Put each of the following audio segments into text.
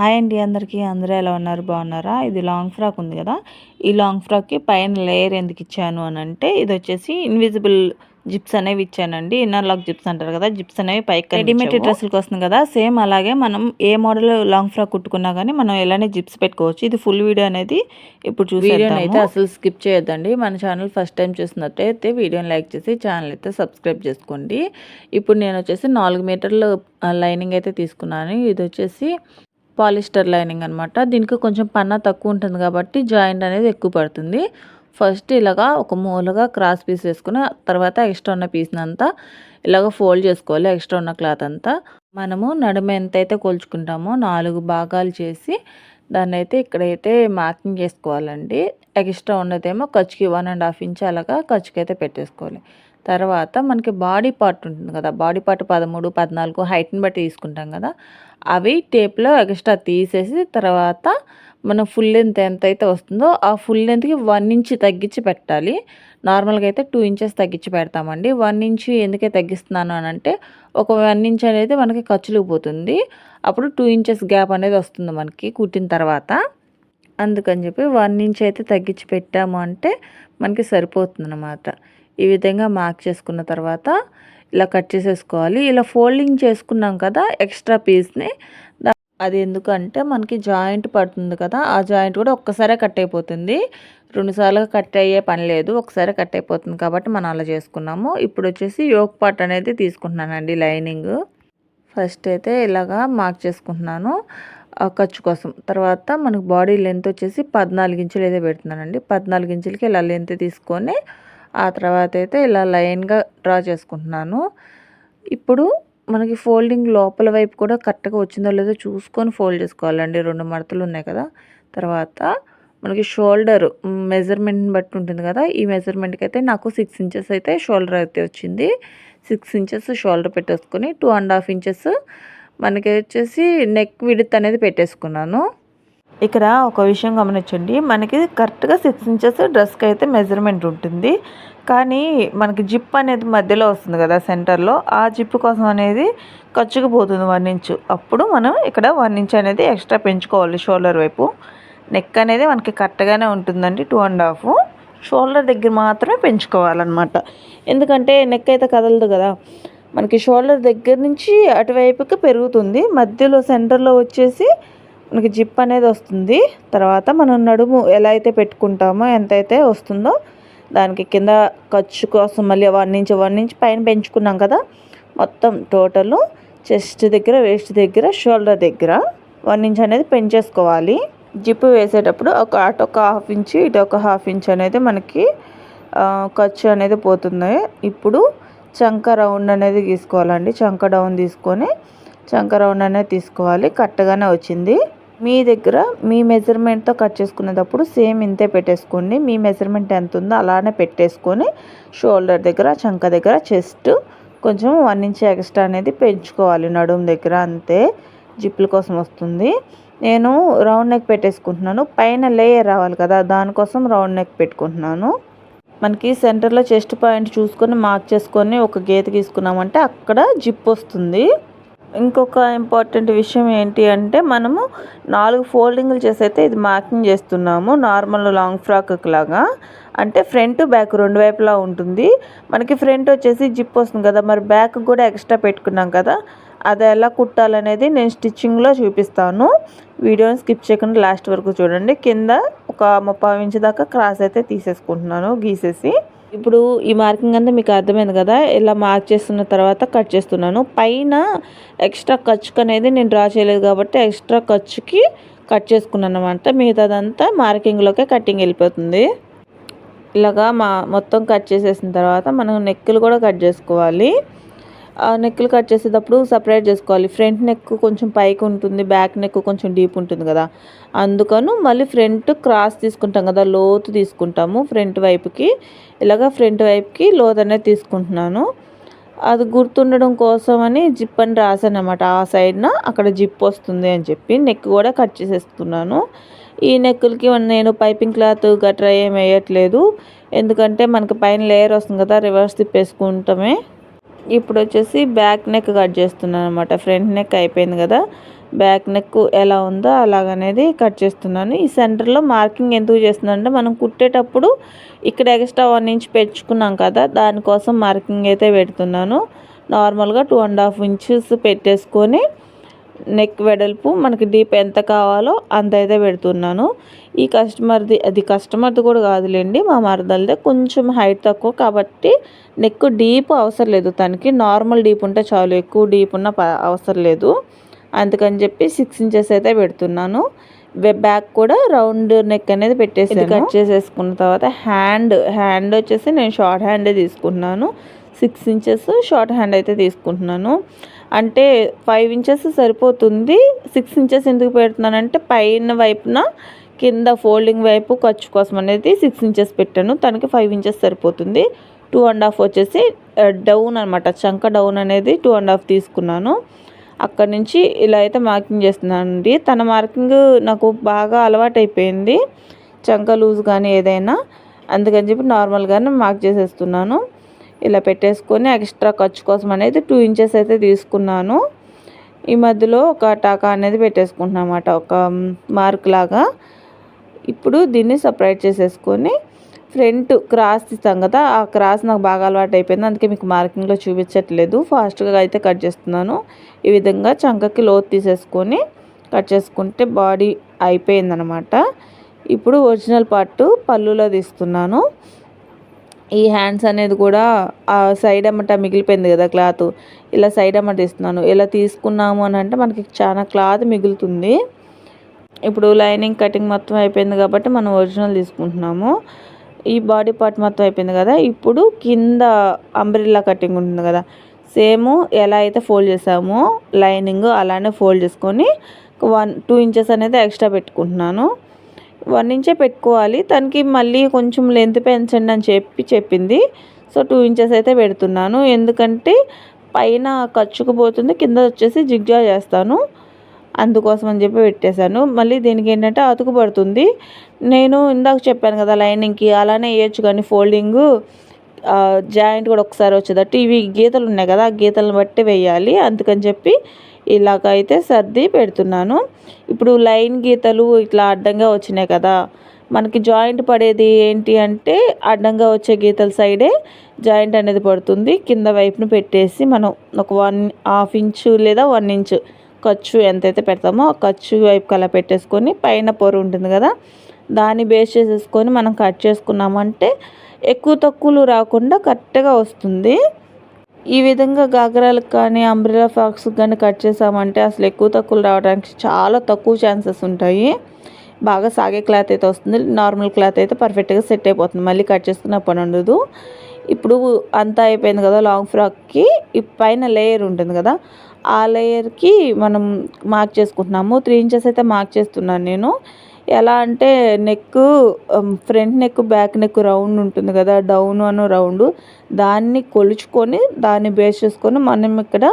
Hi అండి అందరికీ. అందరూ ఎలా ఉన్నారు? బాగున్నారా? ఇది లాంగ్ ఫ్రాక్ ఉంది కదా? ఈ లాంగ్ ఫ్రాక్కి పైన లేయర్ ఎందుకు ఇచ్చాను అని అంటే ఇది వచ్చేసి ఇన్విజిబుల్ జిప్స్ అనేవి ఇచ్చానండి. ఇన్నర్ లాక్ జిప్స్ అంటారు కదా? జిప్స్ అనేవి పైకి రెడీమేడ్ డ్రెస్సులకు వస్తుంది కదా? సేమ్ అలాగే మనం ఏ మోడల్ లాంగ్ ఫ్రాక్ కుట్టుకున్నా కానీ మనం ఎలానే జిప్స్ పెట్టుకోవచ్చు. ఇది ఫుల్ వీడియో అనేది ఇప్పుడు చూసి అయితే అసలు స్కిప్ చేయొద్దండి. మన ఛానల్ ఫస్ట్ టైం చూసినట్టయితే వీడియోని లైక్ చేసి ఛానల్ అయితే సబ్స్క్రైబ్ చేసుకోండి. ఇప్పుడు నేను వచ్చేసి నాలుగు మీటర్లు లైనింగ్ అయితే తీసుకున్నాను. ఇది వచ్చేసి పాలిస్టర్ లైనింగ్ అనమాట దీనికి కొంచెం పన్న తక్కువ ఉంటుంది కాబట్టి జాయింట్ అనేది ఎక్కువ పడుతుంది. ఫస్ట్ ఇలాగా ఒక మూలగా క్రాస్ పీస్ వేసుకుని తర్వాత ఎక్స్ట్రా ఉన్న పీస్ని అంతా ఇలాగ ఫోల్డ్ చేసుకోవాలి ఎక్స్ట్రా ఉన్న క్లాత్ అంతా. మనము నడుమ ఎంతైతే కొలుచుకుంటామో నాలుగు భాగాలు చేసి దాన్ని అయితే ఇక్కడైతే మార్కింగ్ చేసుకోవాలండి. ఎక్స్ట్రా ఉన్నదేమో ఖర్చుకి వన్ అండ్ హాఫ్ ఇంచ్ అలాగా ఖర్చుకి అయితే పెట్టేసుకోవాలి. తర్వాత మనకి బాడీ పార్ట్ ఉంటుంది కదా బాడీ పార్ట్ పదమూడు పద్నాలుగు హైట్ని బట్టి తీసుకుంటాం కదా అవి టేప్లో ఎక్స్ట్రా తీసేసి తర్వాత మనం ఫుల్ లెంత్ ఎంత అయితే వస్తుందో ఆ ఫుల్ లెంత్కి వన్ ఇంచ్ తగ్గించి పెట్టాలి. నార్మల్గా అయితే టూ ఇంచెస్ తగ్గించి పెడతామండి. వన్ ఇంచ్ ఎందుకే తగ్గిస్తున్నాను అని అంటే ఒక వన్ ఇంచ్ అనేది మనకి ఖర్చులకు పోతుంది. అప్పుడు టూ ఇంచెస్ గ్యాప్ అనేది వస్తుంది మనకి కుట్టిన తర్వాత. అందుకని చెప్పి వన్ ఇంచ్ అయితే తగ్గించి పెట్టాము అంటే మనకి సరిపోతుంది అన్నమాట ఈ విధంగా మార్క్ చేసుకున్న తర్వాత ఇలా కట్ చేసేసుకోవాలి. ఇలా ఫోల్డింగ్ చేసుకున్నాం కదా ఎక్స్ట్రా పీస్ని. అది ఎందుకంటే మనకి జాయింట్ పడుతుంది కదా ఆ జాయింట్ కూడా ఒక్కసారే కట్ అయిపోతుంది. రెండుసార్లు కట్ అయ్యే పని లేదు ఒకసారి కట్ అయిపోతుంది కాబట్టి మనం అలా చేసుకున్నాము. ఇప్పుడు వచ్చేసి యోక్ పార్ట్ అనేది తీసుకుంటున్నానండి లైనింగ్. ఫస్ట్ అయితే ఇలాగా మార్క్ చేసుకుంటున్నాను ఖర్చు కోసం. తర్వాత మనకు బాడీ లెంత్ వచ్చేసి పద్నాలుగు ఇంచులు అయితే పెడుతున్నానండి. పద్నాలుగు ఇంచులకి ఇలా లెంత్ తీసుకొని ఆ తర్వాత అయితే ఇలా లైన్గా డ్రా చేసుకుంటున్నాను. ఇప్పుడు మనకి ఫోల్డింగ్ లోపల వైపు కూడా కరెక్ట్గా వచ్చిందో లేదో చూసుకొని ఫోల్డ్ చేసుకోవాలండి. రెండు మడతలు ఉన్నాయి కదా. తర్వాత మనకి షోల్డర్ మెజర్మెంట్ని బట్టి ఉంటుంది కదా. ఈ మెజర్మెంట్కి అయితే నాకు సిక్స్ ఇంచెస్ అయితే షోల్డర్ అయితే వచ్చింది. సిక్స్ ఇంచెస్ షోల్డర్ పెట్టేసుకొని టూ అండ్ హాఫ్ ఇంచెస్ మనకి వచ్చేసి నెక్ విడత్ అనేది పెట్టేసుకున్నాను. ఇక్కడ ఒక విషయం గమనించండి. మనకి కరెక్ట్గా సిక్స్ ఇంచెస్ డ్రెస్కి అయితే మెజర్మెంట్ ఉంటుంది. కానీ మనకి జిప్ అనేది మధ్యలో వస్తుంది కదా సెంటర్లో ఆ జిప్ కోసం అనేది ఖర్చుకుపోతుంది వన్ ఇంచ్ అప్పుడు మనం ఇక్కడ వన్ ఇంచ్ అనేది ఎక్స్ట్రా పెంచుకోవాలి షోల్డర్ వైపు. నెక్ అనేది మనకి కరెక్ట్గానే ఉంటుందండి టూ అండ్ హాఫ్ షోల్డర్ దగ్గర మాత్రమే పెంచుకోవాలన్నమాట. ఎందుకంటే నెక్ అయితే కదలదు కదా. మనకి షోల్డర్ దగ్గర నుంచి అటువైపుకి పెరుగుతుంది. మధ్యలో సెంటర్లో వచ్చేసి మనకి జిప్ అనేది వస్తుంది. తర్వాత మనం నడుము ఎలా అయితే పెట్టుకుంటామో ఎంత అయితే వస్తుందో దానికి కింద ఖర్చు కోసం మళ్ళీ వన్ ఇంచ్ వన్ ఇంచ్ పైన పెంచుకున్నాం కదా మొత్తం టోటల్ చెస్ట్ దగ్గర వేస్ట్ దగ్గర షోల్డర్ దగ్గర వన్ ఇంచ్ అనేది పెంచేసుకోవాలి. జిప్ వేసేటప్పుడు ఒక అటు ఒక హాఫ్ ఇంచ్ ఇటు ఒక హాఫ్ ఇంచ్ అనేది మనకి ఖర్చు అనేది పోతుంది. ఇప్పుడు చంక రౌండ్ అనేది తీసుకోవాలండి. చంక డౌన్ తీసుకొని చంక రౌండ్ అనేది తీసుకోవాలి. కరెక్ట్గానే వచ్చింది. మీ దగ్గర మీ మెజర్మెంట్తో కట్ చేసుకునేటప్పుడు సేమ్ ఇంతే పెట్టేసుకోండి. మీ మెజర్మెంట్ ఎంత ఉందో అలానే పెట్టేసుకొని షోల్డర్ దగ్గర చంక దగ్గర చెస్ట్ కొంచెం వన్ ఇంచ్ ఎక్స్ట్రా అనేది పెంచుకోవాలి నడుము దగ్గర అంతే. జిప్పుల కోసం వస్తుంది. నేను రౌండ్ నెక్ పెట్టేసుకుంటున్నాను. పైన లేయర్ రావాలి కదా దానికోసం రౌండ్ నెక్ పెట్టుకుంటున్నాను. మనకి సెంటర్లో చెస్ట్ పాయింట్ చూసుకొని మార్క్ చేసుకొని ఒక గీత గీసుకున్నామంటే అక్కడ జిప్ వస్తుంది. ఇంకొక ఇంపార్టెంట్ విషయం ఏంటి అంటే మనము నాలుగు ఫోల్డింగ్లు చేసి అయితే ఇది మార్కింగ్ చేస్తున్నాము. నార్మల్ లాంగ్ ఫ్రాక్ లాగా. అంటే ఫ్రంట్ బ్యాక్ రెండు వైపులా ఉంటుంది. మనకి ఫ్రంట్ వచ్చేసి జిప్ వస్తుంది కదా. మరి బ్యాక్ కూడా ఎక్స్ట్రా పెట్టుకున్నాం కదా. అది ఎలా కుట్టాలనేది నేను స్టిచ్చింగ్లో చూపిస్తాను. వీడియోని స్కిప్ చేయకుండా లాస్ట్ వరకు చూడండి. కింద ఒక ముప్పై ఇంచు దాకా క్రాస్ అయితే తీసేసుకుంటున్నాను గీసేసి. ఇప్పుడు ఈ మార్కింగ్ అంతా మీకు అర్థమైంది కదా? ఇలా మార్క్ చేస్తున్న తర్వాత కట్ చేస్తున్నాను. పైన ఎక్స్ట్రా ఖర్చుకు అనేది నేను డ్రా చేయలేదు కాబట్టి ఎక్స్ట్రా ఖర్చుకి కట్ చేసుకున్నాను అనమాట మిగతాదంతా మార్కింగ్లోకే కటింగ్ వెళ్ళిపోతుంది. ఇలాగా మా మొత్తం కట్ చేసేసిన తర్వాత మనం నెక్కులు కూడా కట్ చేసుకోవాలి. నెక్కులు కట్ చేసేటప్పుడు సపరేట్ చేసుకోవాలి. ఫ్రంట్ నెక్ కొంచెం పైకి ఉంటుంది బ్యాక్ నెక్ కొంచెం డీప్ ఉంటుంది కదా. అందుకను మళ్ళీ ఫ్రంట్ క్రాస్ తీసుకుంటాం కదా లోతు తీసుకుంటాము. ఫ్రంట్ వైపుకి ఇలాగ ఫ్రంట్ వైపుకి లోతు అనేది తీసుకుంటున్నాను. అది గుర్తుండడం కోసమని జిప్ అని రాశాను అనమాట ఆ సైడ్న అక్కడ జిప్ వస్తుంది అని చెప్పి నెక్ కూడా కట్ చేసేస్తున్నాను. ఈ నెక్కులకి నేను పైపింగ్ క్లాత్ గట్రా ఏం వేయట్లేదు. ఎందుకంటే మనకి పైన లేయర్ వస్తుంది కదా రివర్స్ తిప్పేసుకుంటామే. ఇప్పుడు వచ్చేసి బ్యాక్ నెక్ కట్ చేస్తున్నాను అనమాట ఫ్రంట్ నెక్ అయిపోయింది కదా. బ్యాక్ నెక్ ఎలా ఉందో అలాగనేది కట్ చేస్తున్నాను. ఈ సెంటర్లో మార్కింగ్ ఎందుకు చేస్తున్నాను అంటే మనం కుట్టేటప్పుడు ఇక్కడ ఎక్స్ట్రా వన్ ఇంచ్ పెంచుకున్నాం కదా దానికోసం మార్కింగ్ అయితే పెడుతున్నాను. నార్మల్గా టూ అండ్ హాఫ్ ఇంచెస్ పెట్టేసుకొని నెక్ వెడల్పు మనకి డీప్ ఎంత కావాలో అంత అయితే పెడుతున్నాను. ఈ కస్టమర్ది అది కస్టమర్ది కూడా కాదులేండి మా మరదలదే కొంచెం హైట్ తక్కువ కాబట్టి నెక్ డీప్ అవసరం లేదు. తనకి నార్మల్ డీప్ ఉంటే చాలు ఎక్కువ డీప్ ఉన్న అవసరం లేదు. అందుకని చెప్పి సిక్స్ ఇంచెస్ అయితే పెడుతున్నాను. బ్యాక్ కూడా రౌండ్ నెక్ అనేది పెట్టేసి కట్ చేసేసుకున్న తర్వాత హ్యాండ్ హ్యాండ్ వచ్చేసి నేను షార్ట్ హ్యాండే తీసుకుంటున్నాను. సిక్స్ ఇంచెస్ షార్ట్ హ్యాండ్ అయితే తీసుకుంటున్నాను. అంటే ఫైవ్ ఇంచెస్ సరిపోతుంది. సిక్స్ ఇంచెస్ ఎందుకు పెడుతున్నానంటే పైన వైపున కింద ఫోల్డింగ్ వైపు ఖర్చు కోసం అనేది సిక్స్ ఇంచెస్ పెట్టాను. తనకి ఫైవ్ ఇంచెస్ సరిపోతుంది. టూ అండ్ హాఫ్ వచ్చేసి డౌన్ అనమాట చంక డౌన్ అనేది టూ అండ్ హాఫ్ తీసుకున్నాను. అక్కడ నుంచి ఇలా అయితే మార్కింగ్ చేస్తున్నానండి. తన మార్కింగ్ నాకు బాగా అలవాటు అయిపోయింది చంక లూజ్ కానీ ఏదైనా. అందుకని చెప్పి నార్మల్గానే మార్క్ చేసేస్తున్నాను. ఇలా పెట్టేసుకొని ఎక్స్ట్రా ఖర్చు కోసం అనేది టూ ఇంచెస్ అయితే తీసుకున్నాను. ఈ మధ్యలో ఒక టాకా అనేది పెట్టేసుకుంటున్నాను అనమాట ఒక మార్క్ లాగా. ఇప్పుడు దీన్ని సపరేట్ చేసేసుకొని ఫ్రంట్ క్రాస్ తీస్తాం కదా ఆ క్రాస్ నాకు బాగా అలవాటు అయిపోయింది. అందుకే మీకు మార్కింగ్లో చూపించట్లేదు. ఫాస్ట్గా అయితే కట్ చేస్తున్నాను. ఈ విధంగా చంకకి లోతు తీసేసుకొని కట్ చేసుకుంటే బాడీ అయిపోయిందనమాట ఇప్పుడు ఒరిజినల్ పార్ట్ పళ్ళులో తీస్తున్నాను. ఈ హ్యాండ్స్ అనేది కూడా ఆ సైడ్ అమ్మట మిగిలిపోయింది కదా క్లాత్ ఇలా సైడ్ అమ్మట తీస్తున్నాను ఇలా తీసుకున్నాము అని అంటే మనకి చాలా క్లాత్ మిగులుతుంది. ఇప్పుడు లైనింగ్ కటింగ్ మొత్తం అయిపోయింది కాబట్టి మనం ఒరిజినల్ తీసుకుంటున్నాము. ఈ బాడీ పార్ట్ మొత్తం అయిపోయింది కదా. ఇప్పుడు కింద అంబ్రిల్లా కటింగ్ ఉంటుంది కదా. సేమ్ ఎలా అయితే ఫోల్డ్ చేసామో లైనింగ్ అలానే ఫోల్డ్ చేసుకొని వన్ టూ ఇంచెస్ అనేది ఎక్స్ట్రా పెట్టుకుంటున్నాను. వన్ ఇంచే పెట్టుకోవాలి. తనకి మళ్ళీ కొంచెం లెంత్ పెంచండి అని చెప్పి చెప్పింది. సో టూ ఇంచెస్ అయితే పెడుతున్నాను. ఎందుకంటే పైన ఖర్చుకుపోతుంది కింద వచ్చేసి జిగ్జా చేస్తాను. అందుకోసం అని చెప్పి పెట్టేశాను. మళ్ళీ దీనికి ఏంటంటే అతుకు పడుతుంది నేను ఇందాక చెప్పాను కదా లైనింగ్కి అలానే వేయచ్చు కానీ ఫోల్డింగ్ జాయింట్ కూడా ఒకసారి వచ్చేదట్టు ఇవి గీతలు ఉన్నాయి కదా ఆ గీతలను బట్టి వేయాలి. అందుకని చెప్పి ఇలాగైతే సర్ది పెడుతున్నాను. ఇప్పుడు లైన్ గీతలు ఇట్లా అడ్డంగా వచ్చినాయి కదా. మనకి జాయింట్ పడేది ఏంటి అంటే అడ్డంగా వచ్చే గీతల సైడే జాయింట్ అనేది పడుతుంది. కింద వైపును పెట్టేసి మనం ఒక వన్ హాఫ్ ఇంచు లేదా వన్ ఇంచు ఖర్చు ఎంతైతే పెడతామో ఆ ఖర్చు వైపు అలా పెట్టేసుకొని పైన పొర ఉంటుంది కదా. దాన్ని బేస్ చేసేసుకొని మనం కట్ చేసుకున్నామంటే ఎక్కువ తక్కువలు రాకుండా కరెక్ట్గా వస్తుంది. ఈ విధంగా గాగ్రాలకు కానీ అంబ్రెలా ఫ్రాక్స్ కానీ కట్ చేసామంటే అసలు ఎక్కువ తక్కువలు రావడానికి చాలా తక్కువ ఛాన్సెస్ ఉంటాయి. బాగా సాగే క్లాత్ అయితే వస్తుంది. నార్మల్ క్లాత్ అయితే పర్ఫెక్ట్గా సెట్ అయిపోతుంది. మళ్ళీ కట్ చేసుకున్న పని ఉండదు. ఇప్పుడు అంతా అయిపోయింది కదా లాంగ్ ఫ్రాక్కి పైన లేయర్ ఉంటుంది కదా ఆ లేయర్కి మనం మార్క్ చేసుకుంటున్నాము. త్రీ ఇంచెస్ అయితే మార్క్ చేస్తున్నాను నేను. ఎలా అంటే neck front neck back neck round ఉంటుంది కదా డౌన్ అను రౌండ్ దాన్ని కొలుచుకొని దాన్ని బేస్ చేసుకొని మనం ఇక్కడ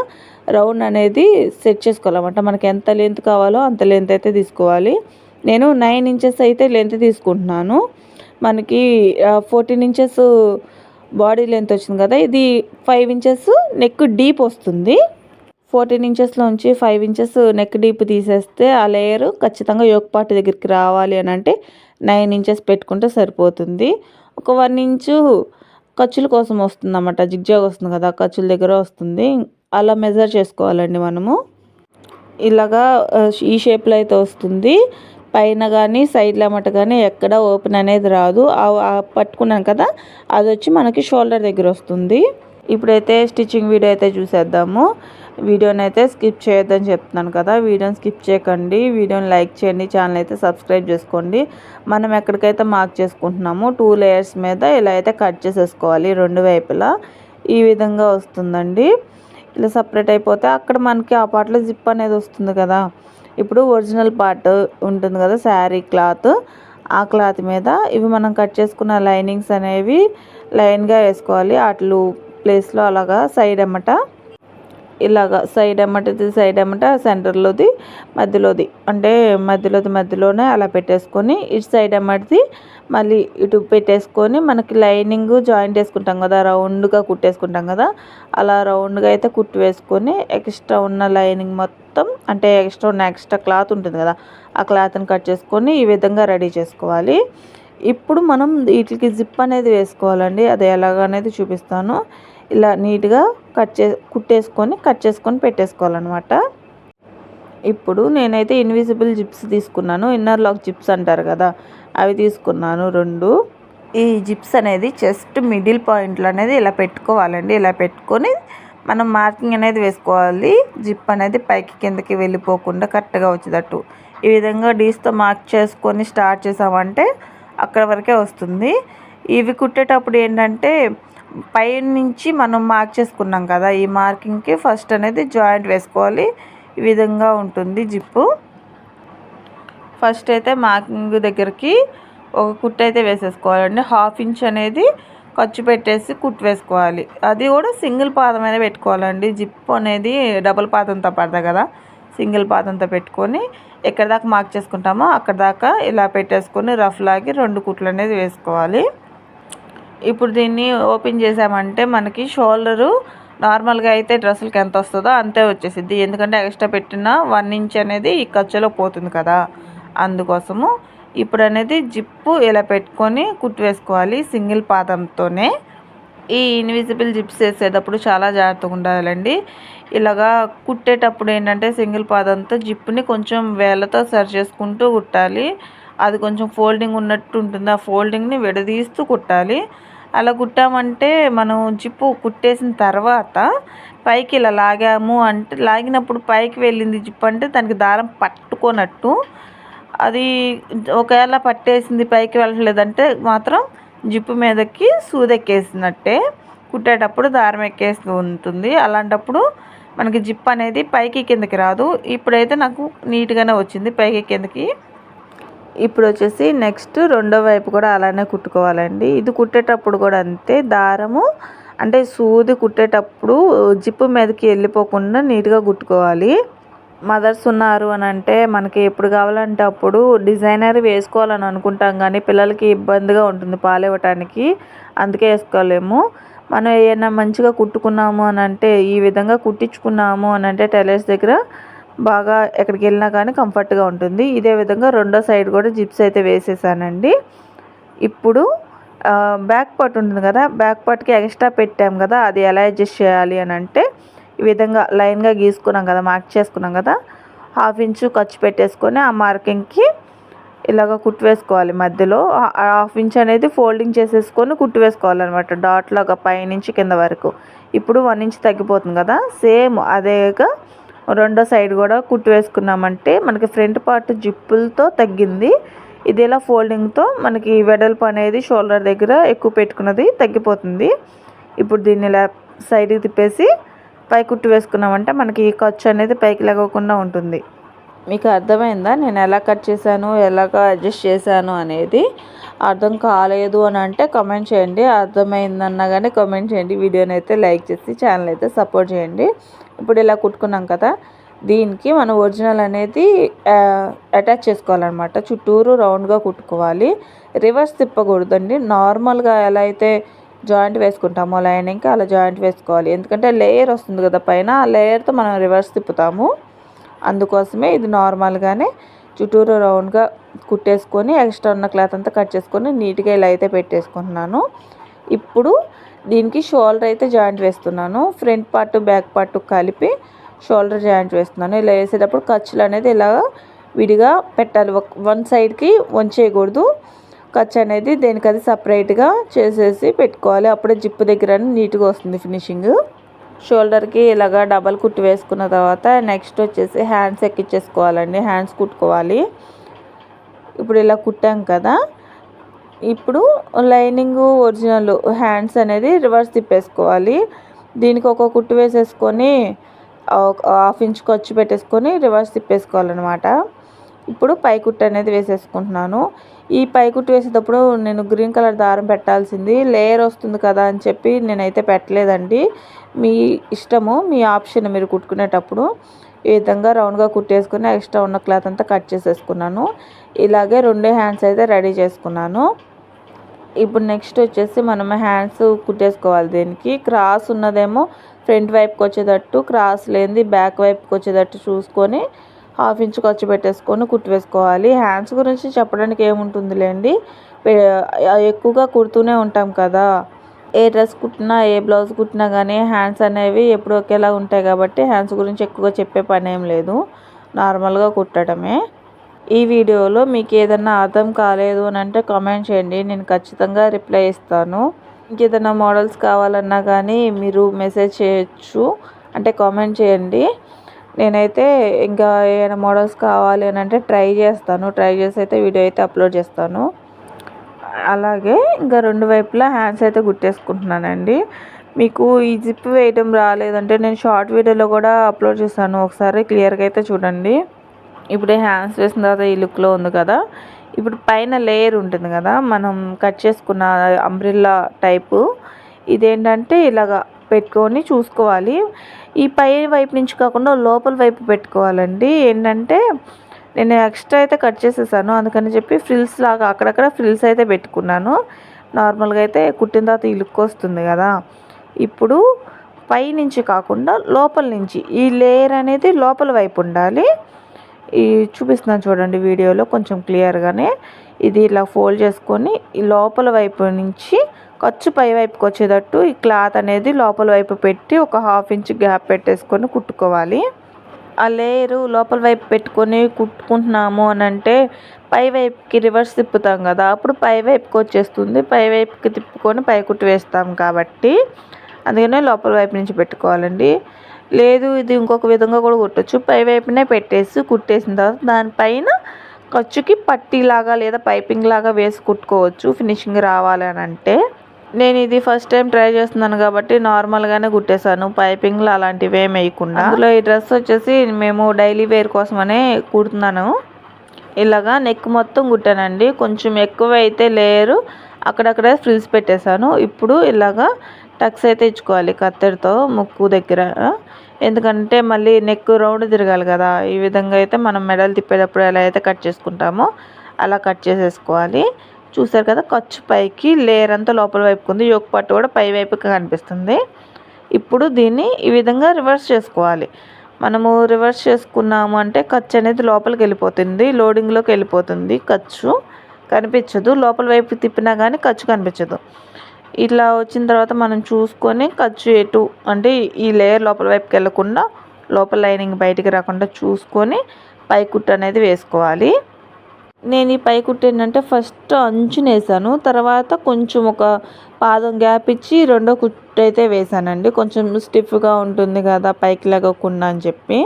రౌండ్ అనేది సెట్ చేసుకోవాలన్నమాట. మనకి ఎంత లెంత్ కావాలో అంత లెంత్ అయితే తీసుకోవాలి. నేను నైన్ ఇంచెస్ అయితే లెంత్ తీసుకుంటున్నాను. మనకి ఫోర్టీన్ ఇంచెస్ బాడీ లెంత్ వచ్చింది కదా ఇది ఫైవ్ ఇంచెస్ నెక్ డీప్ వస్తుంది. ఫోర్టీన్ ఇంచెస్లోంచి ఫైవ్ ఇంచెస్ నెక్ డీప్ తీసేస్తే ఆ లేయర్ ఖచ్చితంగా యోగపాటు దగ్గరికి రావాలి అని అంటే నైన్ ఇంచెస్ పెట్టుకుంటే సరిపోతుంది. ఒక వన్ ఇంచు ఖర్చుల కోసం వస్తుంది అన్నమాట జిగ్జాగ్ వస్తుంది కదా ఖర్చుల దగ్గర వస్తుంది. అలా మెజర్ చేసుకోవాలండి మనము. ఇలాగా ఈ షేప్లో అయితే వస్తుంది. పైన కానీ సైడ్లో మట కానీ ఎక్కడ ఓపెన్ అనేది రాదు. పట్టుకున్నాం కదా అది వచ్చి మనకి షోల్డర్ దగ్గర వస్తుంది. ఇప్పుడైతే స్టిచ్చింగ్ వీడియో అయితే చూసేద్దాము. వీడియోని అయితే స్కిప్ చేయొద్దని చెప్తున్నాను కదా. వీడియోని స్కిప్ చేయకండి. వీడియోని లైక్ చేయండి. ఛానల్ అయితే సబ్స్క్రైబ్ చేసుకోండి. మనం ఎక్కడికైతే మార్క్ చేసుకుంటున్నామో టూ లేయర్స్ మీద ఇలా అయితే కట్ చేసేసుకోవాలి రెండు వైపులా. ఈ విధంగా వస్తుందండి. ఇలా సపరేట్ అయిపోతే అక్కడ మనకి ఆ పార్ట్లో జిప్ అనేది వస్తుంది కదా. ఇప్పుడు ఒరిజినల్ పార్ట్ ఉంటుంది కదా శారీ క్లాత్. ఆ క్లాత్ మీద ఇవి మనం కట్ చేసుకున్న లైనింగ్స్ అనేవి లైన్గా వేసుకోవాలి. అట్లు ప్లేస్లో అలాగా సైడ్ అమ్మట ఇలాగ సైడ్ ఎమ్మటిది సైడ్ ఎమ్మట సెంటర్లోది మధ్యలోది. అంటే మధ్యలోది మధ్యలోనే అలా పెట్టేసుకొని ఇటు సైడ్ ఎమ్మటిది మళ్ళీ ఇటు పెట్టేసుకొని మనకి లైనింగ్ జాయింట్ వేసుకుంటాం కదా రౌండ్గా కుట్టేసుకుంటాం కదా అలా రౌండ్గా అయితే కుట్టి వేసుకొని ఎక్స్ట్రా ఉన్న లైనింగ్ మొత్తం అంటే ఎక్స్ట్రా ఉన్న ఎక్స్ట్రా క్లాత్ ఉంటుంది కదా ఆ క్లాత్ని కట్ చేసుకొని ఈ విధంగా రెడీ చేసుకోవాలి. ఇప్పుడు మనం వీటికి జిప్ అనేది వేసుకోవాలండి. అది ఎలాగనేది చూపిస్తాను. ఇలా నీట్గా కట్ చే కుట్టేసుకొని కట్ చేసుకొని పెట్టేసుకోవాలన్నమాట. ఇప్పుడు నేనైతే ఇన్విజిబుల్ జిప్స్ తీసుకున్నాను. ఇన్నర్ లాక్ జిప్స్ అంటారు కదా అవి తీసుకున్నాను రెండు. ఈ జిప్స్ అనేది జస్ట్ మిడిల్ పాయింట్లో అనేది ఇలా పెట్టుకోవాలండి. ఇలా పెట్టుకొని మనం మార్కింగ్ అనేది వేసుకోవాలి. జిప్ అనేది పైకి కిందకి వెళ్ళిపోకుండా కరెక్ట్గా వచ్చేటట్టు. ఈ విధంగా డీస్తో మార్క్ చేసుకొని స్టార్ట్ చేసామంటే అక్కడ వరకే వస్తుంది. ఇవి కుట్టేటప్పుడు ఏంటంటే పైనుంచి మనం మార్క్ చేసుకున్నాం కదా ఈ మార్కింగ్కి ఫస్ట్ అనేది జాయింట్ వేసుకోవాలి. ఈ విధంగా ఉంటుంది జిప్పు. ఫస్ట్ అయితే మార్కింగ్ దగ్గరికి ఒక కుట్ అయితే వేసేసుకోవాలండి. హాఫ్ ఇంచ్ అనేది ఖర్చు పెట్టేసి కుట్టు వేసుకోవాలి. అది కూడా సింగిల్ పాదం అనేది పెట్టుకోవాలండి. జిప్ అనేది డబుల్ పాదంతో పడతా కదా సింగిల్ పాదంతో పెట్టుకొని ఎక్కడ దాకా మార్క్ చేసుకుంటామో అక్కడ దాకా ఇలా పెట్టేసుకొని రఫ్ లాగి రెండు కుట్లు అనేది వేసుకోవాలి. ఇప్పుడు దీన్ని ఓపెన్ చేసామంటే మనకి షోల్డరు నార్మల్గా అయితే డ్రెస్సులకి ఎంత వస్తుందో అంతే వచ్చేసిద్ది. ఎందుకంటే ఎక్స్ట్రా పెట్టిన వన్ ఇంచ్ అనేది ఈ ఖర్చులో పోతుంది కదా. అందుకోసము ఇప్పుడు అనేది జిప్పు ఇలా పెట్టుకొని కుట్టివేసుకోవాలి సింగిల్ పాదంతోనే. ఈ ఇన్విజిబుల్ జిప్స్ వేసేటప్పుడు చాలా జాగ్రత్తగా ఉండాలండి. ఇలాగా కుట్టేటప్పుడు ఏంటంటే సింగిల్ పాదంతో జిప్పుని కొంచెం వేళ్ళతో సరి చేసుకుంటూ కుట్టాలి. అది కొంచెం ఫోల్డింగ్ ఉన్నట్టు ఉంటుంది. ఆ ఫోల్డింగ్ని విడదీస్తూ కుట్టాలి. అలా కుట్టామంటే మనం జిప్పు కుట్టేసిన తర్వాత పైకి ఇలా లాగాము అంటే లాగినప్పుడు పైకి వెళ్ళింది జిప్పు అంటే దానికి దారం పట్టుకోనట్టు. అది ఒకవేళ పట్టేసింది పైకి వెళ్ళలేదంటే మాత్రం జిప్పు మీదకి సూదెక్కేసినట్టే. కుట్టేటప్పుడు దారం ఎక్కేస్తూ ఉంటుంది. అలాంటప్పుడు మనకి జిప్ అనేది పైకి కిందకి రాదు. ఇప్పుడైతే నాకు నీట్గానే వచ్చింది. పైకి కిందకి ఇప్పుడు వచ్చేసి నెక్స్ట్ రెండో వైపు కూడా అలానే కుట్టుకోవాలండి. ఇది కుట్టేటప్పుడు కూడా అంతే దారము అంటే సూది కుట్టేటప్పుడు జిప్పు మీదకి వెళ్ళిపోకుండా నీట్గా కుట్టుకోవాలి. మదర్స్ ఉన్నారు అని అంటే మనకి ఎప్పుడు కావాలంటే అప్పుడు డిజైనర్ వేసుకోవాలని అనుకుంటాం కానీ పిల్లలకి ఇబ్బందిగా ఉంటుంది పాలివ్వటానికి అందుకే వేసుకోలేము. మనం ఏమైనా మంచిగా కుట్టుకున్నాము అని అంటే ఈ విధంగా కుట్టించుకున్నాము అని అంటే టైలర్స్ దగ్గర బాగా ఎక్కడికి వెళ్ళినా కానీ కంఫర్ట్గా ఉంటుంది. ఇదే విధంగా రెండో సైడ్ కూడా జిప్స్ అయితే వేసేసానండి. ఇప్పుడు బ్యాక్ పార్ట్ ఉంటుంది కదా బ్యాక్ పార్ట్కి ఎక్స్ట్రా పెట్టాం కదా అది ఎలా అడ్జస్ట్ చేయాలి అని అంటే ఈ విధంగా లైన్గా గీసుకున్నాం కదా మార్క్ చేసుకున్నాం కదా హాఫ్ ఇంచు ఖర్చు పెట్టేసుకొని ఆ మార్కింగ్కి ఇలాగ కుట్టు వేసుకోవాలి మధ్యలో. హాఫ్ ఇంచ్ అనేది ఫోల్డింగ్ చేసేసుకొని కుట్టు వేసుకోవాలన్నమాట డాట్ పైనుంచి కింద వరకు. ఇప్పుడు వన్ ఇంచ్ తగ్గిపోతుంది కదా సేమ్ అదేగా రెండో సైడ్ కూడా కుట్టు వేసుకున్నామంటే మనకి ఫ్రంట్ పార్ట్ జిప్పులతో తగ్గింది. ఇది ఇలా ఫోల్డింగ్తో మనకి వెడల్పు అనేది షోల్డర్ దగ్గర ఎక్కువ పెట్టుకున్నది తగ్గిపోతుంది. ఇప్పుడు దీన్ని ఇలా సైడ్కి తిప్పేసి పై కుట్టు వేసుకున్నామంటే మనకి ఈ ఖర్చు అనేది పైకి లెగకుండా ఉంటుంది. మీకు అర్థమైందా? నేను ఎలా కట్ చేశాను ఎలాగ అడ్జస్ట్ చేశాను అనేది అర్థం కాలేదు అని అంటే కమెంట్ చేయండి. అర్థమైందన్నా కానీ కమెంట్ చేయండి. వీడియోని అయితే లైక్ చేసి ఛానల్ అయితే సపోర్ట్ చేయండి. ఇప్పుడు ఇలా కుట్టుకున్నాం కదా దీనికి మనం ఒరిజినల్ అనేది అటాచ్ చేసుకోవాలన్నమాట. చుట్టూరు రౌండ్గా కుట్టుకోవాలి. రివర్స్ తిప్పకూడదండి. నార్మల్గా ఎలా అయితే జాయింట్ వేసుకుంటామో లైనింగ్కి అలా జాయింట్ వేసుకోవాలి. ఎందుకంటే లేయర్ వస్తుంది కదా పైన ఆ లేయర్తో మనం రివర్స్ తిప్పుతాము. అందుకోసమే ఇది నార్మల్గానే చుట్టూరు రౌండ్గా కుట్టేసుకొని ఎక్స్ట్రా ఉన్న క్లాత్ అంతా కట్ చేసుకొని నీట్గా ఇలా అయితే పెట్టేసుకుంటున్నాను. ఇప్పుడు దీనికి షోల్డర్ అయితే జాయింట్ వేస్తున్నాను. ఫ్రంట్ పార్ట్ బ్యాక్ పార్ట్ కలిపి షోల్డర్ జాయింట్ వేస్తున్నాను. ఇలా వేసేటప్పుడు ఖర్చులు అనేది ఇలా విడిగా పెట్టాలి. వన్ సైడ్కి వంచేయకూడదు. ఖర్చు అనేది దేనికి అది సపరేట్గా చేసేసి పెట్టుకోవాలి. అప్పుడే జిప్పు దగ్గర నీట్గా వస్తుంది ఫినిషింగ్. షోల్డర్కి ఇలాగా డబల్ కుట్టు వేసుకున్న తర్వాత నెక్స్ట్ వచ్చేసి హ్యాండ్స్ ఎక్కించేసుకోవాలండి హ్యాండ్స్ కుట్టుకోవాలి. ఇప్పుడు ఇలా కుట్టాం కదా. ఇప్పుడు లైనింగ్ ఒరిజినల్ హ్యాండ్స్ అనేది రివర్స్ తిప్పేసుకోవాలి. దీనికి ఒక కుట్టు వేసేసుకొని హాఫ్ ఇంచ్ ఖర్చు పెట్టేసుకొని రివర్స్ తిప్పేసుకోవాలన్నమాట. ఇప్పుడు పైకుట్టు అనేది వేసేసుకుంటున్నాను. ఈ పైకుట్టు వేసేటప్పుడు నేను గ్రీన్ కలర్ దారం పెట్టాల్సింది. లేయర్ వస్తుంది కదా అని చెప్పి నేనైతే పెట్టలేదండి. మీ ఇష్టము మీ ఆప్షన్ మీరు కుట్టుకునేటప్పుడు. ఈ విధంగా రౌండ్గా కుట్టేసుకుని ఎక్స్ట్రా ఉన్న క్లాత్ అంతా కట్ చేసేసుకున్నాను. ఇలాగే రెండే హ్యాండ్స్ అయితే రెడీ చేసుకున్నాను. ఇప్పుడు నెక్స్ట్ వచ్చేసి మనం హ్యాండ్స్ కుట్టేసుకోవాలి దీనికి. క్రాస్ ఉన్నదేమో ఫ్రంట్ వైపుకి వచ్చేటట్టు క్రాస్ లేనిది బ్యాక్ వైపుకి వచ్చేటట్టు చూసుకొని హాఫ్ ఇంచ్ ఖర్చు పెట్టేసుకొని కుట్టివేసుకోవాలి హ్యాండ్స్ గురించి చెప్పడానికి ఏముంటుందిలేండి? ఎక్కువగా కుడుతూనే ఉంటాం కదా. ఏ డ్రెస్ కుట్టినా ఏ బ్లౌజ్ కుట్టినా కానీ హ్యాండ్స్ అనేవి ఎప్పుడు ఒకేలా ఉంటాయి కాబట్టి హ్యాండ్స్ గురించి ఎక్కువగా చెప్పే పని ఏం లేదు. నార్మల్గా కుట్టడమే. ఈ వీడియోలో మీకు ఏదన్నా అర్థం కాలేదు అని అంటే కామెంట్ చేయండి. నేను ఖచ్చితంగా రిప్లై ఇస్తాను. ఇంకేదైనా మోడల్స్ కావాలన్నా కానీ మీరు మెసేజ్ చేయొచ్చు. అంటే కామెంట్ చేయండి. నేనైతే ఇంకా ఏమైనా మోడల్స్ కావాలి అని అంటే ట్రై చేస్తాను. ట్రై చేసి అయితే వీడియో అయితే అప్లోడ్ చేస్తాను. అలాగే ఇంకా రెండు వైపులా హ్యాండ్స్ అయితే గుట్టేసుకుంటున్నానండి మీకు ఈ జిప్ వేయడం రాలేదంటే నేను షార్ట్ వీడియోలో కూడా అప్లోడ్ చేస్తాను ఒకసారి క్లియర్గా అయితే చూడండి. ఇప్పుడే హ్యాండ్స్ వేసిన తర్వాత ఈ లుక్లో ఉంది కదా. ఇప్పుడు పైన లేయర్ ఉంటుంది కదా. మనం కట్ చేసుకున్న అంబ్రిల్లా టైపు. ఇదేంటంటే ఇలాగ పెట్టుకొని చూసుకోవాలి. ఈ పై వైపు నుంచి కాకుండా లోపల వైపు పెట్టుకోవాలండి. ఏంటంటే నేను ఎక్స్ట్రా అయితే కట్ చేసేసాను. అందుకని చెప్పి ఫ్రిల్స్ లాగా అక్కడక్కడ ఫ్రిల్స్ అయితే పెట్టుకున్నాను. నార్మల్గా అయితే కుట్టిన తర్వాత ఈ వస్తుంది కదా. ఇప్పుడు పై నుంచి కాకుండా లోపల నుంచి ఈ లేయర్ అనేది లోపల వైపు ఉండాలి. ఈ చూపిస్తున్నాను చూడండి వీడియోలో కొంచెం క్లియర్గానే ఇది ఇలా ఫోల్డ్ చేసుకొని ఈ లోపల వైపు నుంచి ఖర్చు పై వైపుకి వచ్చేటట్టు ఈ క్లాత్ అనేది లోపల వైపు పెట్టి ఒక హాఫ్ ఇంచ్ గ్యాప్ పెట్టేసుకొని కుట్టుకోవాలి. లేయరు లోపల వైపు పెట్టుకొని కుట్టుకుంటున్నాము అని అంటే పై వైపుకి రివర్స్ తిప్పుతాం కదా అప్పుడు పై వైపుకి వచ్చేస్తుంది. పై వైపుకి తిప్పుకొని పై కుట్టు వేస్తాం కాబట్టి అందుకనే లోపల వైపు నుంచి పెట్టుకోవాలండి. లేదు ఇది ఇంకొక విధంగా కూడా కుట్టచ్చు. పై వైపునే పెట్టేసి కుట్టేసిన తర్వాత దానిపైన ఖర్చుకి పట్టీలాగా లేదా పైపింగ్ లాగా వేసి కుట్టుకోవచ్చు. ఫినిషింగ్ రావాలి అని అంటే నేను ఇది ఫస్ట్ టైం ట్రై చేస్తున్నాను కాబట్టి నార్మల్గానే కుట్టేశాను. పైపింగ్లు అలాంటివి ఏమి వేయకుండా అందులో ఈ డ్రెస్ వచ్చేసి మేము డైలీ వేర్ కోసమనే కుడుతున్నాను. ఇలాగా నెక్ మొత్తం కుట్టానండి. కొంచెం ఎక్కువ అయితే లేయరు అక్కడక్కడే ఫ్రిల్స్ పెట్టేశాను. ఇప్పుడు ఇలాగా టక్స్ అయితే ఇచ్చుకోవాలి కత్తెరతో ముక్కు దగ్గర. ఎందుకంటే మళ్ళీ నెక్ రౌండ్ తిరగాలి కదా. ఈ విధంగా అయితే మనం మెడల్ తిప్పేటప్పుడు ఎలా అయితే కట్ చేసుకుంటామో అలా కట్ చేసేసుకోవాలి. చూసారు కదా ఖర్చు పైకి లేయర్ అంతా లోపల వైపుకు ఉంది. యోక్ పట్టు కూడా పై వైపుకి కనిపిస్తుంది. ఇప్పుడు దీన్ని ఈ విధంగా రివర్స్ చేసుకోవాలి. మనము రివర్స్ చేసుకున్నాము అంటే ఖర్చు అనేది లోపలికి వెళ్ళిపోతుంది. లోడింగ్లోకి వెళ్ళిపోతుంది. ఖర్చు కనిపించదు. లోపల వైపు తిప్పినా కానీ ఖర్చు కనిపించదు. ఇట్లా వచ్చిన తర్వాత మనం చూసుకొని ఖర్చు ఎటు అంటే ఈ లేయర్ లోపల వైపుకి వెళ్ళకుండా లోపల లైనింగ్ బయటికి రాకుండా చూసుకొని పై కుట్టు అనేది వేసుకోవాలి. నేను ఈ పై కుట్టు ఏంటంటే ఫస్ట్ అంచున వేసాను. తర్వాత కొంచెం ఒక పాదం గ్యాప్ ఇచ్చి రెండో కుట్టు అయితే వేసానండి. కొంచెం స్టిఫ్గా ఉంటుంది కదా పైకి లెగకుండా అని చెప్పి.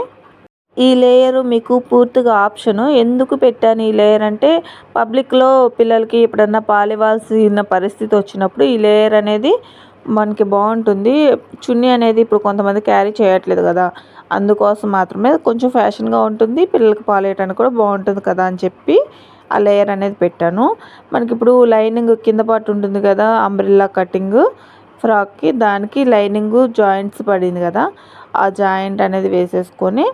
ఈ లేయరు మీకు పూర్తిగా ఆప్షను. ఎందుకు పెట్టాను ఈ లేయర్ అంటే పబ్లిక్లో పిల్లలకి ఎప్పుడన్నా పాలివ్వాల్సిన పరిస్థితి వచ్చినప్పుడు ఈ లేయర్ అనేది మనకి బాగుంటుంది. చున్నీ అనేది ఇప్పుడు కొంతమంది క్యారీ చేయట్లేదు కదా. అందుకోసం మాత్రమే కొంచెం ఫ్యాషన్గా ఉంటుంది పిల్లలకి పాలేయటానికి కూడా బాగుంటుంది కదా అని చెప్పి ఆ లేయర్ అనేది పెట్టాను. మనకి ఇప్పుడు లైనింగ్ కింద పాటు ఉంటుంది కదా అంబ్రిల్లా కటింగ్ ఫ్రాక్కి దానికి లైనింగ్ జాయింట్స్ పడింది కదా ఆ జాయింట్ అనేది వేసేసుకొని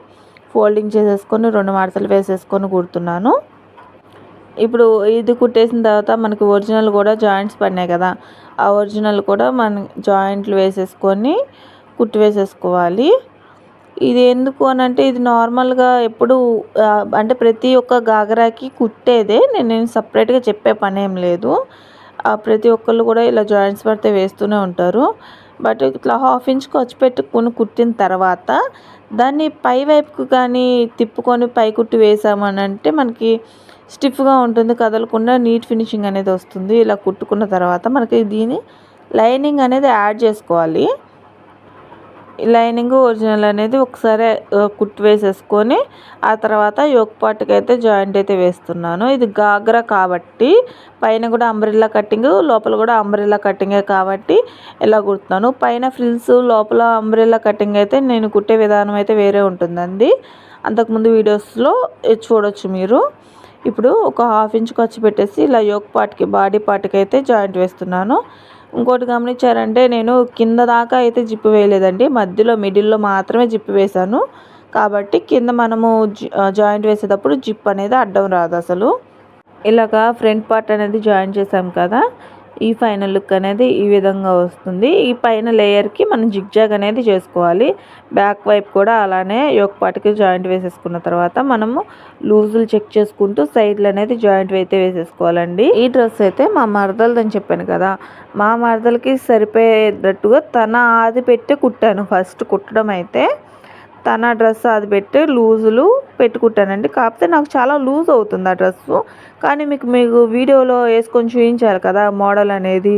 ఫోల్డింగ్ చేసేసుకొని రెండు మడతలు వేసేసుకొని కుడుతున్నాను. ఇప్పుడు ఇది కుట్టేసిన తర్వాత మనకి ఒరిజినల్ కూడా జాయింట్స్ పడినాయి కదా ఆ ఒరిజినల్ కూడా మన జాయింట్లు వేసేసుకొని కుట్టి వేసేసుకోవాలి. ఇది ఎందుకు అని అంటే ఇది నార్మల్గా ఎప్పుడు అంటే ప్రతి ఒక్క గాగరాకి కుట్టేదే. నేను నేను సపరేట్గా చెప్పే పని ఏం లేదు ప్రతి ఒక్కళ్ళు కూడా ఇలా జాయింట్స్ పడితే వేస్తూనే ఉంటారు. బట్ ఇట్లా హాఫ్ ఇంచ్ ఖర్చు పెట్టుకొని కుట్టిన తర్వాత దాన్ని పై వైపుకు కానీ తిప్పుకొని పై కుట్టి వేసామని అంటే మనకి స్టిఫ్గా ఉంటుంది కదలకుండా నీట్ ఫినిషింగ్ అనేది వస్తుంది. ఇలా కుట్టుకున్న తర్వాత మనకి దీని లైనింగ్ అనేది యాడ్ చేసుకోవాలి. లైనింగ్ ఒరిజినల్ అనేది ఒకసారి కుట్టు వేసేసుకొని ఆ తర్వాత యోక్ పాటుకి అయితే జాయింట్ అయితే వేస్తున్నాను. ఇది గాగ్రా కాబట్టి పైన కూడా అంబ్రిల్లా కటింగ్ లోపల కూడా అంబ్రిల్లా కటింగే కాబట్టి ఇలా కుడుతున్నాను. పైన ఫ్రిల్స్ లోపల అంబ్రిల్లా కటింగ్ అయితే నేను కుట్టే విధానం అయితే వేరే ఉంటుందండి. అంతకుముందు వీడియోస్లో చూడొచ్చు మీరు. ఇప్పుడు ఒక హాఫ్ ఇంచ్ ఖర్చు పెట్టేసి ఇలా యోక్ పార్ట్కి బాడీ పార్ట్కి అయితే జాయింట్ వేస్తున్నాను. ఇంకోటి గమనించారంటే నేను కింద దాకా అయితే జిప్పు వేయలేదండి. మధ్యలో మిడిల్లో మాత్రమే జిప్పు వేశాను. కాబట్టి కింద మనము జాయింట్ వేసేటప్పుడు జిప్ అనేది అడ్డం రాదు అసలు. ఇలాగా ఫ్రంట్ పార్ట్ అనేది జాయిన్ చేసాం కదా. ఈ ఫైనల్ లుక్ అనేది ఈ విధంగా వస్తుంది. ఈ పైన లేయర్కి మనం జిగ్జాగ్ అనేది చేసుకోవాలి. బ్యాక్ వైపు కూడా అలానే ఒక పాటికి జాయింట్ వేసేసుకున్న తర్వాత మనము లూజులు చెక్ చేసుకుంటూ సైడ్లు అనేది జాయింట్ అయితే వేసేసుకోవాలండి. ఈ డ్రెస్ అయితే మా మరదలదని చెప్పాను కదా. మా మరదలకి సరిపోయేటట్టుగా తన ఆది పెట్టి కుట్టాను. ఫస్ట్ కుట్టడం అయితే తన డ్రెస్ అది పెట్టి లూజులు పెట్టుకుంటానండి. కాకపోతే నాకు చాలా లూజ్ అవుతుంది ఆ డ్రెస్సు. కానీ మీకు మీకు వీడియోలో వేసుకొని చూపించాలి కదా మోడల్ అనేది.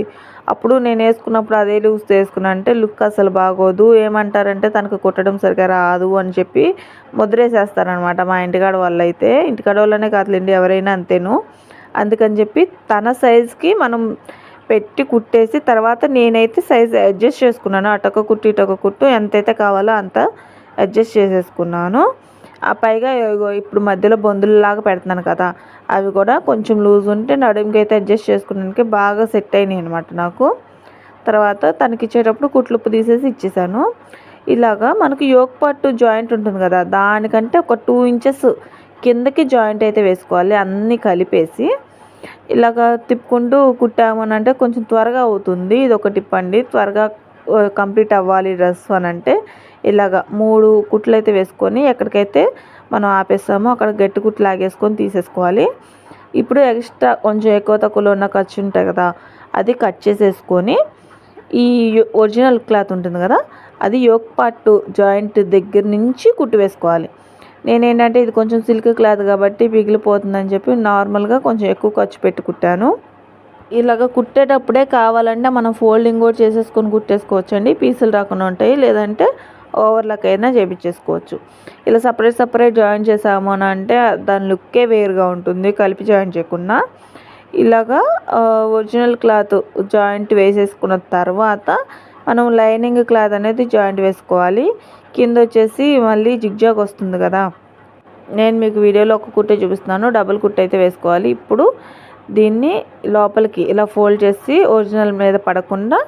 అప్పుడు నేను వేసుకున్నప్పుడు అదే లూజ్ వేసుకున్నా అంటే లుక్ అసలు బాగోదు. ఏమంటారంటే తనకు కుట్టడం సరిగ్గా రాదు అని చెప్పి ముద్రేసేస్తారనమాట మా ఇంటికాడ వాళ్ళు అయితే ఇంటికాడ వాళ్ళనే కాదులేండి ఎవరైనా అంతేను. అందుకని చెప్పి తన సైజ్కి మనం పెట్టి కుట్టేసి తర్వాత నేనైతే సైజ్ అడ్జస్ట్ చేసుకున్నాను. అటొక కుట్టు ఇటొక కుట్టు ఎంతైతే కావాలో అంత అడ్జస్ట్ చేసేసుకున్నాను. ఆ పైగా ఇప్పుడు మధ్యలో బొందులలాగా పెడుతున్నాను కదా అవి కూడా కొంచెం లూజ్ ఉంటే నడుముకి అయితే అడ్జస్ట్ చేసుకున్నానికి బాగా సెట్ అయినాయి అనమాట నాకు. తర్వాత తనకి ఇచ్చేటప్పుడు కుట్లుప్పు తీసేసి ఇచ్చేసాను. ఇలాగా మనకు యోగ్ పట్టు జాయింట్ ఉంటుంది కదా దానికంటే ఒక టూ ఇంచెస్ కిందకి జాయింట్ అయితే వేసుకోవాలి అన్నీ కలిపేసి. ఇలాగ తిప్పుకుంటూ కుట్టామని అంటే కొంచెం త్వరగా అవుతుంది ఇది ఒక టిప్ అండి. త్వరగా కంప్లీట్ అవ్వాలి డ్రెస్ అని అంటే ఇలాగ మూడు కుట్లు అయితే వేసుకొని ఎక్కడికైతే మనం ఆపేస్తామో అక్కడ గట్టి కుట్లు లాగేసుకొని తీసేసుకోవాలి. ఇప్పుడు ఎక్స్ట్రా కొంచెం ఎక్కువ తక్కువలో ఉన్న ఖర్చు ఉంటాయి కదా అది కట్ చేసేసుకొని ఈ ఒరిజినల్ క్లాత్ ఉంటుంది కదా అది యోక్ పార్ట్ జాయింట్ దగ్గర నుంచి కుట్టు వేసుకోవాలి. నేనేంటంటే ఇది కొంచెం సిల్క్ క్లాత్ కాబట్టి పిగిలిపోతుందని చెప్పి నార్మల్గా కొంచెం ఎక్కువ ఖర్చు పెట్టి కుట్టాను. ఇలాగ కుట్టేటప్పుడే కావాలంటే మనం ఫోల్డింగ్ కూడా చేసేసుకొని కుట్టేసుకోవచ్చండి. పీసులు రాకుండా ఉంటాయి. లేదంటే ఓవర్లాక్ అయినా చేపించేసుకోవచ్చు. ఇలా సపరేట్ సపరేట్ జాయిన్ చేసాము అని అంటే దాని లుక్కే వేరుగా ఉంటుంది కలిపి జాయిన్ చేయకుండా. ఇలాగా ఒరిజినల్ క్లాత్ జాయింట్ వేసేసుకున్న తర్వాత మనం లైనింగ్ క్లాత్ అనేది జాయింట్ వేసుకోవాలి. కింద వచ్చేసి మళ్ళీ జిగ్జాగ్ వస్తుంది కదా. నేను మీకు వీడియోలో ఒక కుట్టే చూపిస్తున్నాను డబుల్ కుట్ట అయితే వేసుకోవాలి. ఇప్పుడు దీన్ని లోపలికి ఇలా ఫోల్డ్ చేసి ఒరిజినల్ మీద పడకుండా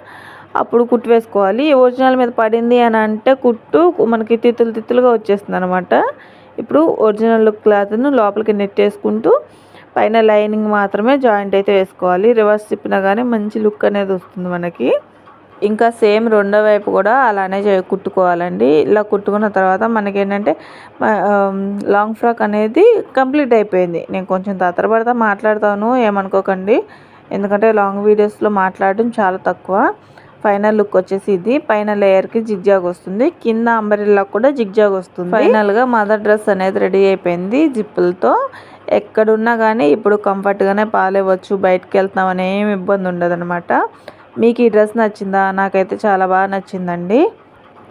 అప్పుడు కుట్టు వేసుకోవాలి. ఒరిజినల్ మీద పడింది అని అంటే కుట్టు మనకి తిత్తులు తిత్తులుగా వచ్చేస్తుంది అనమాట ఇప్పుడు ఒరిజినల్ క్లాత్ను లోపలికి నెట్టేసుకుంటూ పైన లైనింగ్ మాత్రమే జాయింట్ అయితే వేసుకోవాలి. రివర్స్ తిప్పినా కానీ మంచి లుక్ అనేది వస్తుంది మనకి. ఇంకా సేమ్ రెండో వైపు కూడా అలానే కుట్టుకోవాలండి. ఇలా కుట్టుకున్న తర్వాత మనకి ఏంటంటే లాంగ్ ఫ్రాక్ అనేది కంప్లీట్ అయిపోయింది. నేను కొంచెం తత్తరపడతా మాట్లాడతాను ఏమనుకోకండి. ఎందుకంటే లాంగ్ వీడియోస్లో మాట్లాడడం చాలా తక్కువ. ఫైనల్ లుక్ వచ్చేసి ఇది. పైన లేయర్కి జిగ్జాగ్ వస్తుంది. కింద అంబరిల్లా కూడా జిగ్జాగ్ వస్తుంది. ఫైనల్గా మదర్ డ్రెస్ అనేది రెడీ అయిపోయింది జిప్పులతో. ఎక్కడున్నా కానీ ఇప్పుడు కంఫర్ట్గానే పాలేవచ్చు. బయటకు వెళ్తున్నామని ఏమి ఇబ్బంది ఉండదు అనమాట మీకు ఈ డ్రెస్ నచ్చిందా? నాకైతే చాలా బాగా నచ్చిందండి.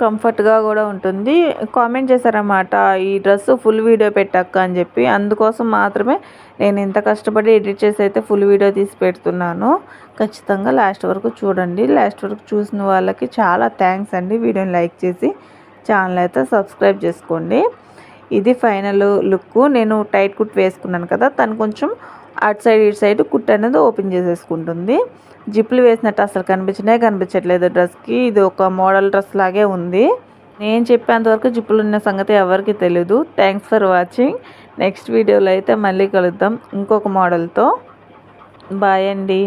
కంఫర్ట్గా కూడా ఉంటుంది. కామెంట్ చేశారన్నమాట ఈ డ్రెస్ ఫుల్ వీడియో పెట్టక్క అని చెప్పి. అందుకోసం మాత్రమే నేను ఇంత కష్టపడి ఎడిట్ చేసి అయితే ఫుల్ వీడియో తీసి పెడుతున్నాను. ఖచ్చితంగా లాస్ట్ వరకు చూడండి. లాస్ట్ వరకు చూసిన వాళ్ళకి చాలా థ్యాంక్స్ అండి. వీడియోని లైక్ చేసి ఛానల్ అయితే సబ్స్క్రైబ్ చేసుకోండి. ఇది ఫైనల్ లుక్. నేను టైట్ కుట్ వేసుకున్నాను కదా తను కొంచెం అటు సైడ్ ఇటు సైడ్ కుట్ అనేది ఓపెన్ చేసేసుకుంటుంది. జిప్పులు వేసినట్టు అసలు కనిపించనే కనిపించట్లేదు డ్రెస్కి. ఇది ఒక మోడల్ డ్రెస్ లాగే ఉంది. నేను చెప్పేంతవరకు జిప్పులు ఉన్న సంగతి ఎవరికి తెలియదు థ్యాంక్స్ ఫర్ వాచింగ్ నెక్స్ట్ వీడియోలో అయితే మళ్ళీ కలుద్దాం. ఇంకొక మోడల్తో. బాయ్ అండి.